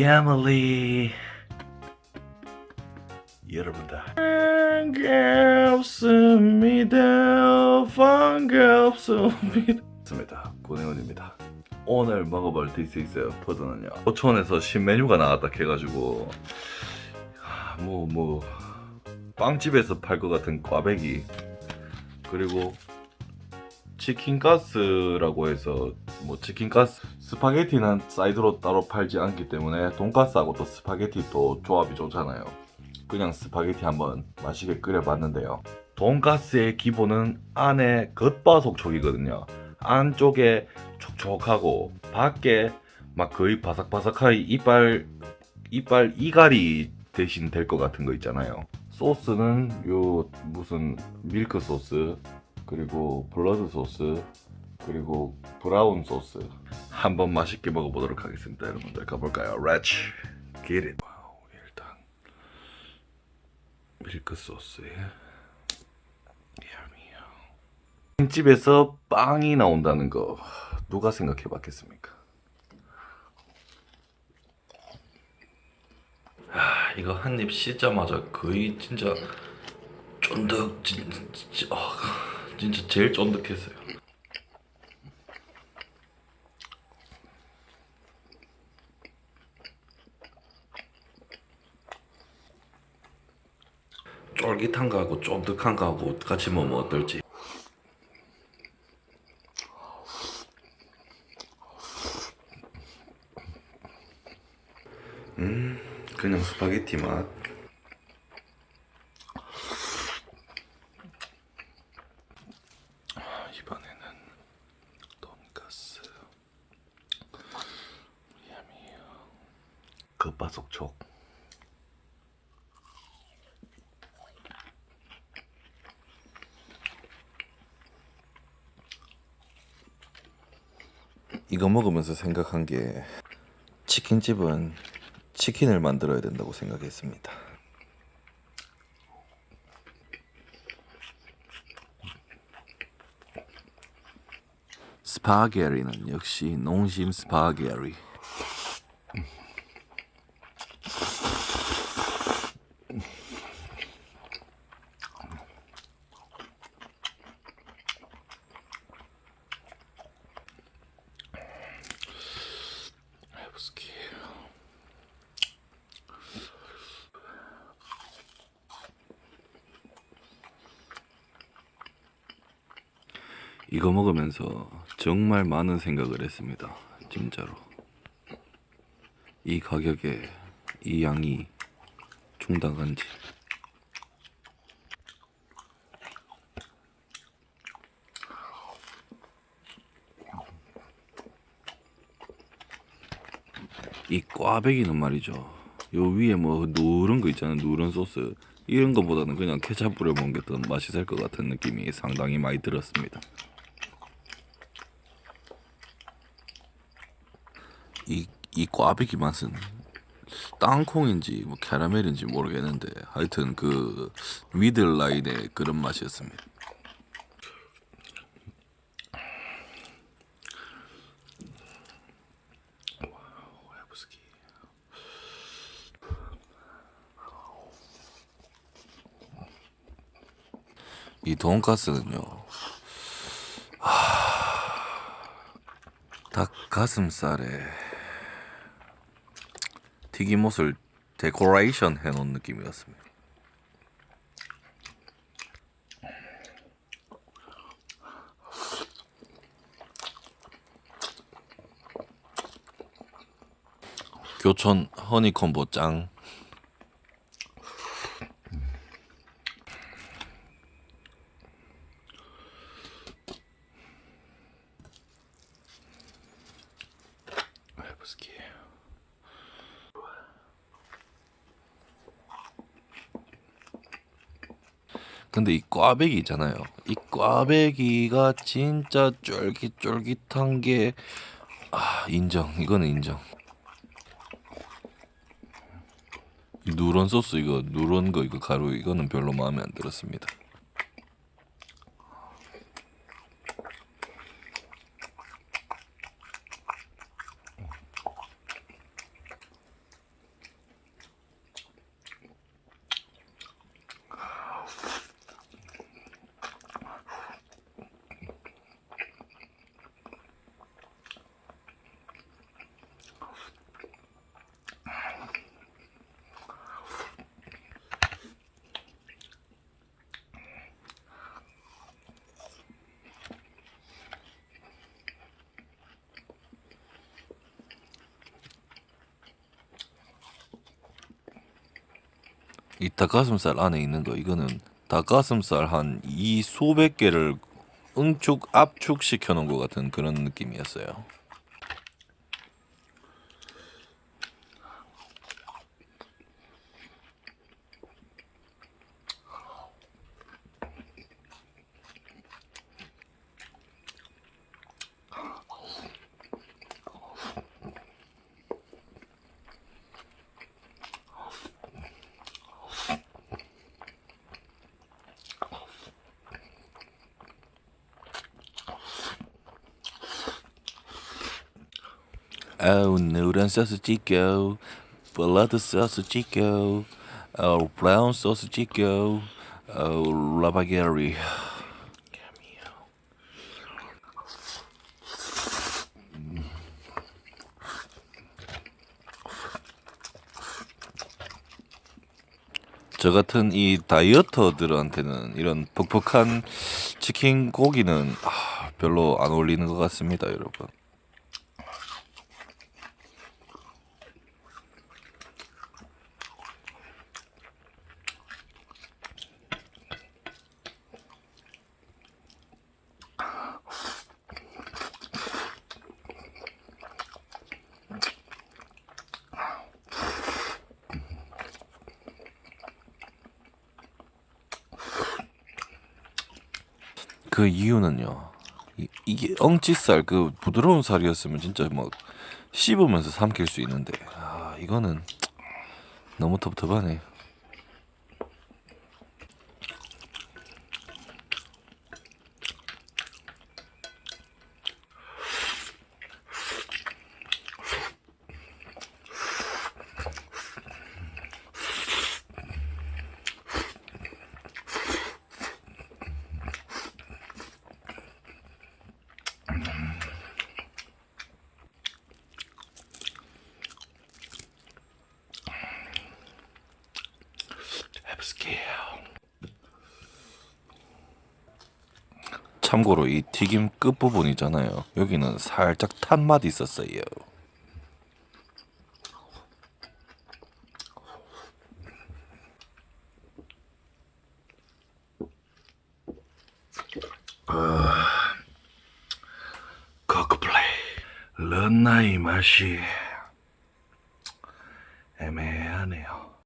야멀리 여러분들. 반갑습니다. 반갑습니다. 고내원입니다. 오늘 먹어볼 디스 있어요. 푸드는요. 호촌에서 신메뉴가 나왔다 해가지고 뭐뭐 빵집에서 팔 것 같은 꽈배기 그리고 치킨가스라고 해서 뭐 치킨가스 스파게티는 사이드로 따로 팔지 않기 때문에 돈가스하고 또 스파게티 또 조합이 좋잖아요. 그냥 스파게티 한번 맛있게 끓여봤는데요. 돈가스의 기본은 안에 겉바속촉이거든요. 안쪽에 촉촉하고 밖에 막 거의 바삭바삭하게 이빨 이빨 이갈이 대신 될 것 같은 거 있잖아요. 소스는 요 무슨 밀크 소스 그리고 블러드 소스 그리고 브라운 소스. 한번 맛있게 먹어보도록 하겠습니다 여러분들. 가볼까요? It. 와우, 일단 밀크 소스에 야미야 집에서 빵이 나온다는 거 누가 생각해 봤겠습니까? 아, 이거 한 입 씻자마자 거의 진짜 쫀득 진, 진짜 아, 진짜 제일 쫀득했어요. 쫄깃한 거하고 쫀득한 거하고 같이 먹으면 어떨지. 음, 그냥 스파게티 맛. 이번에는 돈가스 야미요 겉바속촉 이거 먹으면서 생각한 게 치킨집은 치킨을 만들어야 된다고 생각했습니다. 스파게리는 역시 농심 스파게리. 이거 먹으면서 정말 많은 생각을 했습니다. 진짜로. 이 가격에 이 양이 충당한지. 이 꽈배기는 말이죠. 요 위에 뭐 누런 거 있잖아요. 누런 소스. 이런 거보다는 그냥 케찹 뿌려 먹는 게 더 맛있을 것 같은 느낌이 상당히 많이 들었습니다. 이, 이 꽈배기 맛은 땅콩인지 뭐 캐러멜인지 모르겠는데 하여튼 그 미들 라인의 그런 맛이었습니다. 이 돈가스는요. 닭 가슴살에 튀김옷을 데코레이션 해놓은 느낌이었습니다. 교촌 허니콤보 짱. 근데 이 꽈배기 있잖아요. 이 꽈배기가 진짜 쫄깃쫄깃한 게 아, 인정. 이거는 인정. 이 누런 소스 이거 누런 거 이거 가루 이거는 별로 마음에 안 들었습니다. 이 닭가슴살 안에 있는 거 이거는 닭가슴살 한 이 수백 개를 응축 압축 시켜 놓은 것 같은 그런 느낌이었어요. Oh, 노란 소스 찍고, 블러드 소스 찍고, 어, 브라운 소스 찍고, 어, 라바게리. 저 같은 이 다이어터들한테는 이런 퍽퍽한 치킨 고기는 아, 별로 안 어울리는 것 같습니다, 여러분. 그 이유는요. 이, 이게 엉치살 그 부드러운 살이었으면 진짜 막 씹으면서 삼킬 수 있는데 아 이거는 너무 텁텁하네. 해볼게요. 참고로 이 튀김 끝 부분 있잖아요. 여기는 살짝 탄 맛이 있었어요. 코크플레이 런나이 맛이